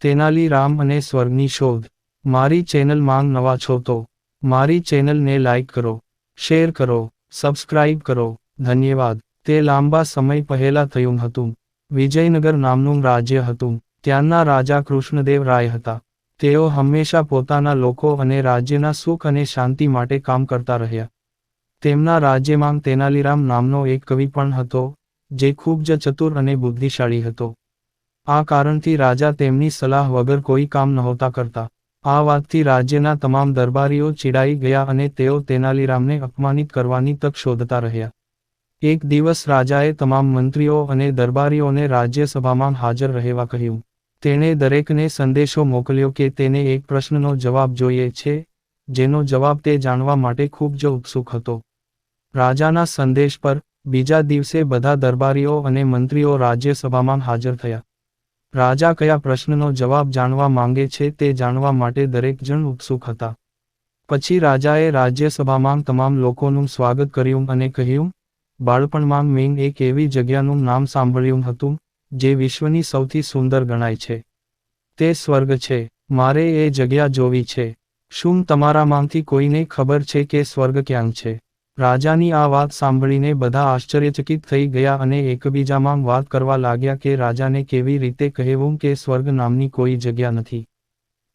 તેનાલી રામ અને સ્વર્ગની શોધ. મારી ચેનલ માંગ નવા છો તો મારી ચેનલને લાઇક કરો, શેર કરો, સબસ્ક્રાઇબ કરો. ધન્યવાદ. તે લાંબા સમય પહેલા થયું હતું. વિજયનગર નામનું રાજ્ય હતું. ત્યાંના રાજા કૃષ્ણદેવ રાય હતા. તેઓ હંમેશા પોતાના લોકો અને રાજ્યના સુખ અને શાંતિ માટે કામ કરતા રહ્યા. તેમના રાજ્યમાં તેનાલીરામ નામનો એક કવિ પણ હતો, જે ખૂબ જ ચતુર અને બુદ્ધિશાળી હતો. આ કારણથી રાજા તેમની સલાહ વગર કોઈ કામ નહોતા કરતા. આ વાતથી રાજ્યના તમામ દરબારીઓ ચીડાઈ ગયા અને તેઓ તેનાલીરામને અપમાનિત કરવાની તક શોધતા રહ્યા. એક દિવસ રાજાએ તમામ મંત્રીઓ અને દરબારીઓને રાજ્યસભામાં હાજર રહેવા કહ્યું. તેણે દરેકને સંદેશો મોકલ્યો કે તેને એક પ્રશ્નનો જવાબ જોઈએ છે, જેનો જવાબ તે જાણવા માટે ખૂબ જ ઉત્સુક હતો. રાજાના સંદેશ પર બીજા દિવસે બધા દરબારીઓ અને મંત્રીઓ રાજ્યસભામાં હાજર થયા. રાજા કયા પ્રશ્નનો જવાબ જાણવા માંગે છે તે જાણવા માટે દરેક જણ ઉત્સુક હતા. પછી રાજાએ રાજ્યસભામાં તમામ લોકોનું સ્વાગત કર્યું અને કહ્યું, બાળપણમાં મેં એક એવી જગ્યાનું નામ સાંભળ્યું હતું, જે વિશ્વની સૌથી સુંદર ગણાય છે. તે સ્વર્ગ છે. મારે એ જગ્યા જોવી છે. શું તમારામાંથી કોઈને ખબર છે કે સ્વર્ગ ક્યાં છે? રાજાની આ વાત સાંભળીને બધા આશ્ચર્યચકિત થઈ ગયા અને એકબીજામાં વાત કરવા લાગ્યા કે રાજાને કેવી રીતે કહેવું કે સ્વર્ગ નામની કોઈ જગ્યા નથી.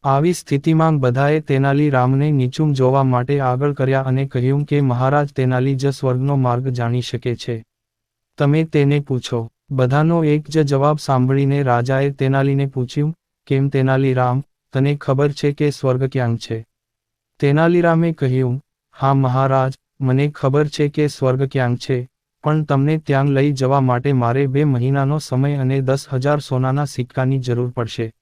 આવી સ્થિતિમાં બધાએ તેનાલી રામને નીચું જોવા માટે આગળ કર્યા અને કહ્યું કે મહારાજ તેનાલી જ સ્વર્ગનો માર્ગ જાણી શકે છે. તમે તેને પૂછો. બધાનો એક જ જવાબ સાંભળીને રાજાએ તેનાલીને પૂછ્યું, કેમ તેનાલી રામ, તને ખબર છે કે સ્વર્ગ ક્યાં છે? તેનાલીરામે કહ્યું, હા મહારાજ મને ખબર છે કે સ્વર્ગ ક્યાં છે, પણ તમને ત્યાં લઈ જવા માટે મારે બે મહિનાનો સમય અને દસ હજાર સોનાના સિક્કાની જરૂર પડશે.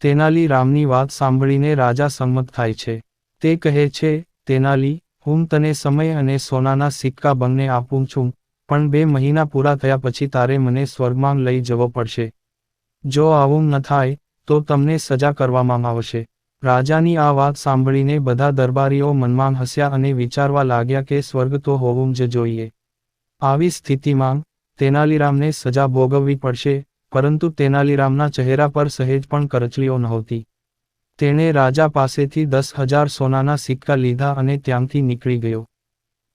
તેનાલી રામની વાત સાંભળીને રાજા સંમત થાય છે. તે કહે છે, તેનાલી, હું તને સમય અને સોનાના સિક્કા બંને આપું છું, પણ બે મહિના પૂરા થયા પછી તારે મને સ્વર્ગમાં લઈ જવો પડશે. જો આવું ન થાય, તો તમને સજા કરવામાં આવશે. રાજાની આ વાત સાંભળીને બધા દરબારીઓ મનમાં હસ્યા અને વિચારવા લાગ્યા કે સ્વર્ગ તો હોવું જ જોઈએ. આવી સ્થિતિમાં તેનાલીરામને સજા ભોગવવી પડશે, પરંતુ તેનાલીરામના ચહેરા પર સહેજ પણ કરચલીઓ નહોતી. તેણે રાજા પાસેથી દસ હજાર સોનાના સિક્કા લીધા અને ત્યાંથી નીકળી ગયો.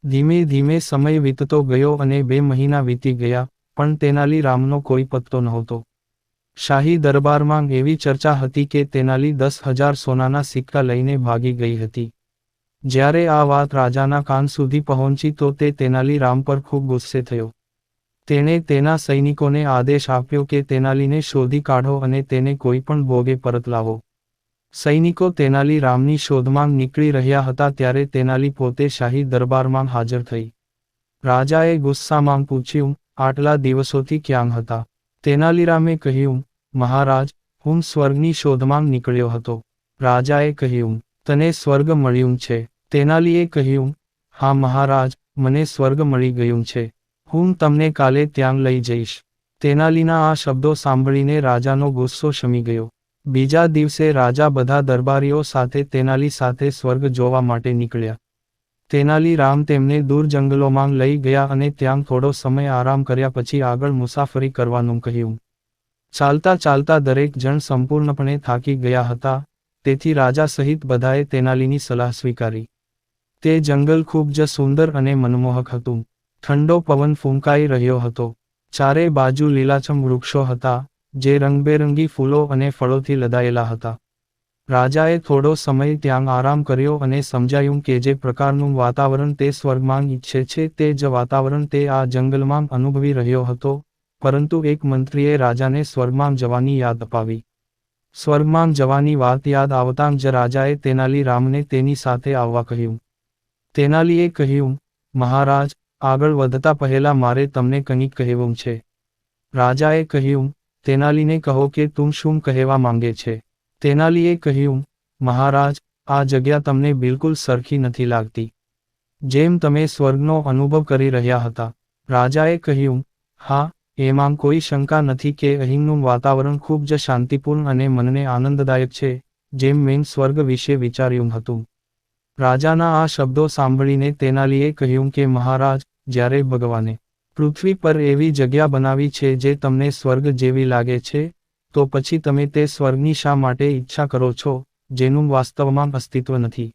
ધીમે ધીમે સમય વીતતો ગયો અને બે મહિના વીતી ગયા, પણ તેનાલી રામનો કોઈ પત્તો નહોતો. શાહી દરબારમાં એવી ચર્ચા હતી કે તેનાલી દસ હજાર સોનાના સિક્કા લઈને ભાગી ગઈ હતી. જ્યારે આ વાત રાજાના કાન સુધી પહોંચી તો તે તેનાલી રામ પર ખૂબ ગુસ્સે થયો. તેણે તેના સૈનિકોને આદેશ આપ્યો કે તેનાલીને શોધી કાઢો અને તેને કોઈ પણ ભોગે પરત લાવો. સૈનિકો તેનાલી રામની શોધમાં નીકળી રહ્યા હતા ત્યારે તેનાલી પોતે શાહી દરબારમાં હાજર થઈ. રાજાએ ગુસ્સામાં પૂછ્યું, આટલા દિવસોથી ક્યાં હતા? તેનાલીરામે કહ્યું, મહારાજ, હું સ્વર્ગની શોધમાં નીકળ્યો હતો. રાજાએ કહ્યું, તને સ્વર્ગ મળ્યું છે. તેનાલીએ કહ્યું, હા મહારાજ, મને સ્વર્ગ મળી ગયું છે. હું તમને કાલે ત્યાં લઈ જઈશ. તેનાલીના આ શબ્દો સાંભળીને રાજાનો ગુસ્સો શમી ગયો. બીજા દિવસે રાજા બધા દરબારીઓ સાથે તેનાલી સાથે સ્વર્ગ જોવા માટે નીકળ્યા. તેનાલી રામ તેમને દૂર જંગલોમાં લઈ ગયા અને ત્યાં થોડો સમય આરામ કર્યા પછી આગળ મુસાફરી કરવાનું કહ્યું. ચાલતા ચાલતા દરેક જણ સંપૂર્ણપણે થાકી ગયા હતા, તેથી રાજા સહિત બધાએ તેનાલીની સલાહ સ્વીકારી. તે જંગલ ખૂબ જ સુંદર અને મનમોહક હતું. ઠંડો પવન ફૂંકાઈ રહ્યો હતો. ચારે બાજુ લીલાછમ વૃક્ષો હતા, જે રંગબેરંગી ફૂલો અને ફળોથી લદાયેલા હતા. રાજાએ થોડો સમય ત્યાં આરામ કર્યો અને સમજાયું કે જે પ્રકારનું વાતાવરણ તે સ્વર્ગમાં ઈચ્છે છે તે જ વાતાવરણ તે આ જંગલમાં અનુભવી રહ્યો હતો, પરંતુ એક મંત્રીએ રાજાને સ્વર્ગમાં જવાની યાદ અપાવી. સ્વર્ગમાં જવાની વાત યાદ આવતાં જ રાજાએ તેનાલી રામને તેની સાથે આવવા કહ્યું. તેનાલીએ કહ્યું, મહારાજ, આગળ વધતા પહેલા મારે તમને કંઈક કહેવું છે. રાજાએ કહ્યું, તેનાલીને કહો કે તું શું કહેવા માંગે છે? તેનાલીએ કહ્યું, મહારાજ, આ જગ્યા તમને બિલકુલ સરખી નથી લાગતી. જેમ તમે સ્વર્ગનો અનુભવ કરી રહ્યા હતા, રાજાએ કહ્યું, હા, એમાં કોઈ શંકા નથી કે અહીંનું વાતાવરણ ખૂબ જ શાંતિપૂર્ણ અને મનને આનંદદાયક છે, જેમ મેં સ્વર્ગ વિશે વિચાર્યું હતું. રાજાના આ શબ્દો સાંભળીને તેનાલીએ કહ્યું કે, મહારાજ, જ્યારે ભગવાને પૃથ્વી પર એવી જગ્યા બનાવી છે જે તમને સ્વર્ગ જેવી લાગે છે તો પછી તમે તે સ્વર્ગની શા માટે ઈચ્છા કરો છો, જેનું વાસ્તવમાં અસ્તિત્વ નથી?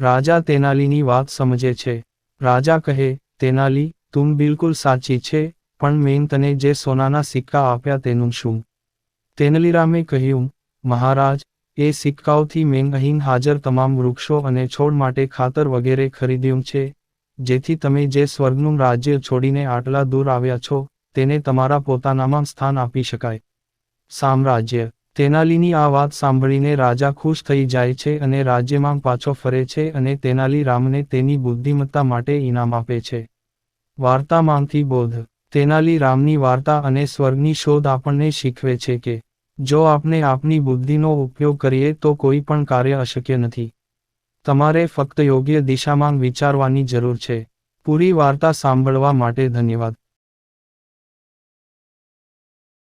રાજા તેનાલીની વાત સમજે છે. રાજા કહે, તેનાલી, તું બિલકુલ સાચી છે, પણ મેં તને જે સોનાના સિક્કા આપ્યા તેનું શું તેનલીરામે કહ્યું, મહારાજ, એ સિક્કાઓથી મેં અહીં હાજર તમામ વૃક્ષો અને છોડ માટે ખાતર વગેરે ખરીદ્યું છે, જેથી તમે જે સ્વર્ગનું રાજ્ય છોડીને આટલા દૂર આવ્યા છો, તેને તમારા પોતાનામાં સ્થાન આપી શકાય. સામ્રાજ્ય. તેનાલીની આ વાત સાંભળીને રાજા ખુશ થઈ જાય છે અને રાજ્યમાં પાછો ફરે છે અને તેનાલી રામને તેની બુદ્ધિમત્તા માટે ઇનામ આપે છે. વાર્તામાંથી બોધ. તેનાલી રામની વાર્તા અને સ્વર્ગની શોધ આપણને શીખવે છે કે, જો આપણે આપની બુદ્ધિનો ઉપયોગ કરીએ તો કોઈ પણ કાર્ય અશક્ય નથી. તમારે ફક્ત યોગ્ય દિશામાં વિચારવાની જરૂર છે. પૂરી વાર્તા સાંભળવા માટે ધન્યવાદ.